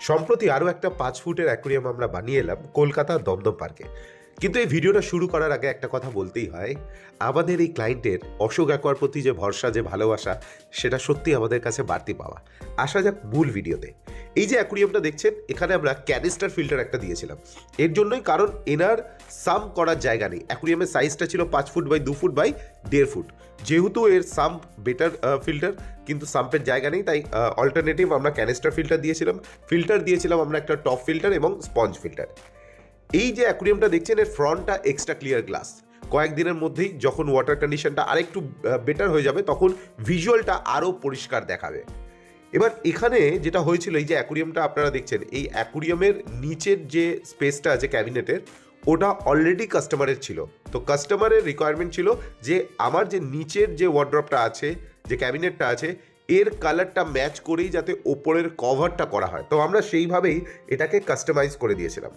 সম্প্রতি আরও একটা পাঁচ ফুটের অ্যাকুরিয়াম আমরা বানিয়ে এলাম কলকাতা দমদম পার্কে। কিন্তু এই ভিডিওটা শুরু করার আগে একটা কথা বলতেই হয়, আমাদের এই ক্লায়েন্টের অশোক অ্যাকোয়ার প্রতি যে ভরসা, যে ভালোবাসা, সেটা সত্যি আমাদের কাছে বাড়তি পাওয়া। আসা যাক মূল ভিডিওতে। এই যে অ্যাকুরিয়ামটা দেখছেন, এখানে আমরা ক্যানিস্টার ফিল্টার একটা দিয়েছিলাম। এর জন্যই কারণ এনার সাম করার জায়গা নেই। অ্যাকুরিয়ামের সাইজটা ছিল পাঁচ ফুট বাই দু ফুট বাই দেড় ফুট। যেহেতু এর সাম্প বেটার ফিল্টার কিন্তু সাম্পের জায়গা নেই, তাই অল্টারনেটিভ আমরা ক্যানিস্টার ফিল্টার দিয়েছিলাম। ফিল্টার দিয়েছিলাম আমরা একটা টপ ফিল্টার এবং স্পঞ্জ ফিল্টার এই যে অ্যাকুরিয়ামটা দেখছেন, এর ফ্রন্টটা এক্সট্রা ক্লিয়ার গ্লাস কয়েকদিনের মধ্যেই যখন ওয়াটার কন্ডিশনটা আরেকটু বেটার হয়ে যাবে, তখন ভিজুয়ালটা আরও পরিষ্কার দেখাবে। এবার এখানে যেটা হয়েছিল, এই যে অ্যাকুরিয়ামটা আপনারা দেখছেন, এই অ্যাকুরিয়ামের নিচের যে স্পেসটা আছে ক্যাবিনেটের ওটা অলরেডি কাস্টমারের ছিল। তো কাস্টমারের রিকোয়ারমেন্ট ছিল যে, আমার যে নিচের যে ওয়ার্ড্রপটা আছে, যে ক্যাবিনেটটা আছে এর কালারটা ম্যাচ করেই যাতে ওপরের কভারটা করা হয়। তো আমরা সেইভাবেই এটাকে কাস্টমাইজ করে দিয়েছিলাম।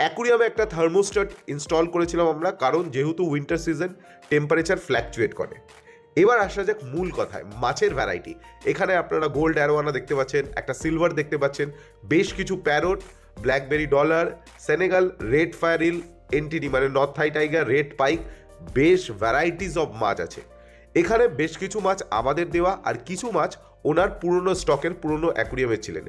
অ্যাকুরিয়ামে একটা থার্মোস্ট্যাট ইনস্টল করেছিলাম আমরা, কারণ যেহেতু উইন্টার সিজন টেম্পারেচার ফ্ল্যাকচুয়েট করে। এবার আসা যাক মূল কথায়, মাছের ভ্যারাইটি এখানে আপনারা গোল্ড অ্যারোয়ানা দেখতে পাচ্ছেন, একটা সিলভার দেখতে পাচ্ছেন, বেশ কিছু parrot blackberry dollar Senegal red fire eel NTD মানে north Thai tiger red pike বেশ ভ্যারাইটিস অফ মাছ আছে। এখানে বেশ কিছু মাছ আমাদের দেওয়া আর কিছু মাছ ওনার পুরনো স্টকের পুরনো অ্যাকুরিয়ামে ছিলেন।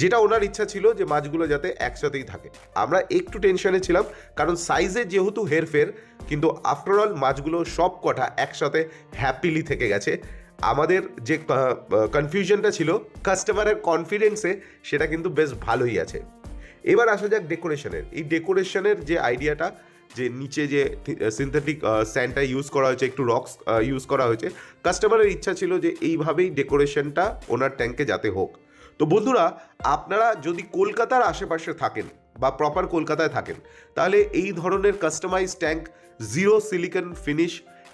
যেটা ওনার ইচ্ছা ছিল যে মাছগুলো যাতে একসাথেই থাকে। আমরা একটু টেনশনে ছিলাম, কারণ সাইজে যেহেতু হেরফের, কিন্তু আফটারঅল মাছগুলো সব কটা একসাথে হ্যাপিলি থেকে গেছে। আমাদের যে কনফিউশনটা ছিল কাস্টমারের কনফিডেন্সে সেটা কিন্তু বেশ ভালোই আছে। এবার আসা যাক ডেকোরেশনের এই ডেকোরেশনের যে আইডিয়াটা যে নিচে যে সিনথেটিক স্যান্ডটা ইউজ করা হয়েছে, একটু রক্স ইউজ করা হয়েছে কাস্টমারের ইচ্ছা ছিল যে এইভাবেই ডেকোরেশনটা ওনার ট্যাঙ্কে যাতে হোক। তো বন্ধুরা, আপনারা যদি কলকাতার আশেপাশে থাকেন বা প্রপার কলকাতায় থাকেন, তাহলে এই ধরনের customise tank zero silicon finish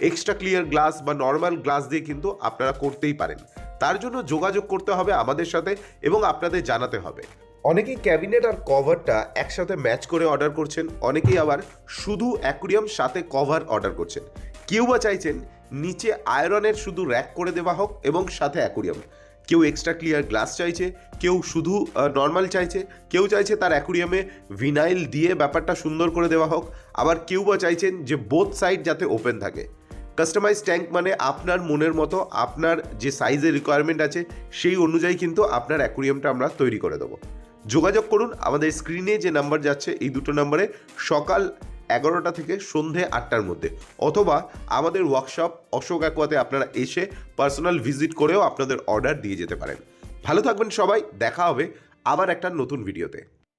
extra clear glass বা নর্মাল গ্লাস দিয়ে কিন্তু আপনারা করতেই পারেন। তার জন্য যোগাযোগ করতে হবে আমাদের সাথে এবং আপনাদের জানাতে হবে। অনেকেই ক্যাবিনেট আর কভারটা একসাথে ম্যাচ করে অর্ডার করছেন, অনেকেই আবার শুধু অ্যাকুরিয়াম সাথে কভার অর্ডার করছেন। কেউ বা চাইছেন নিচে আয়রনের শুধু র্যাক করে দেওয়া হোক এবং সাথে অ্যাকুরিয়াম। কেউ এক্সট্রা ক্লিয়ার গ্লাস চাইছে, কেউ শুধু নর্মাল চাইছে, কেউ চাইছে তার অ্যাকুরিয়ামে ভিনাইল দিয়ে ব্যাপারটা সুন্দর করে দেওয়া হোক, আবার কেউ বা চাইছেন যে বোথ সাইড যাতে ওপেন থাকে। কাস্টমাইজ ট্যাঙ্ক মানে আপনার মনের মতো, আপনার যে সাইজের রিকোয়ারমেন্ট আছে, সেই অনুযায়ী কিন্তু আপনার অ্যাকুরিয়ামটা আমরা তৈরি করে দেবো। যোগাযোগ করুন। আমাদের স্ক্রিনে যে নাম্বার যাচ্ছে, এই দুটো নাম্বারে সকাল এগারোটা থেকে সন্ধে আটটার মধ্যে। অথবা আমাদের ওয়ার্কশপ অশোক অ্যাকোয়াতে আপনারা এসে পার্সোনাল ভিজিট করেও আপনাদের অর্ডার দিয়ে যেতে পারেন। ভালো থাকবেন সবাই, দেখা হবে আবার একটা নতুন ভিডিওতে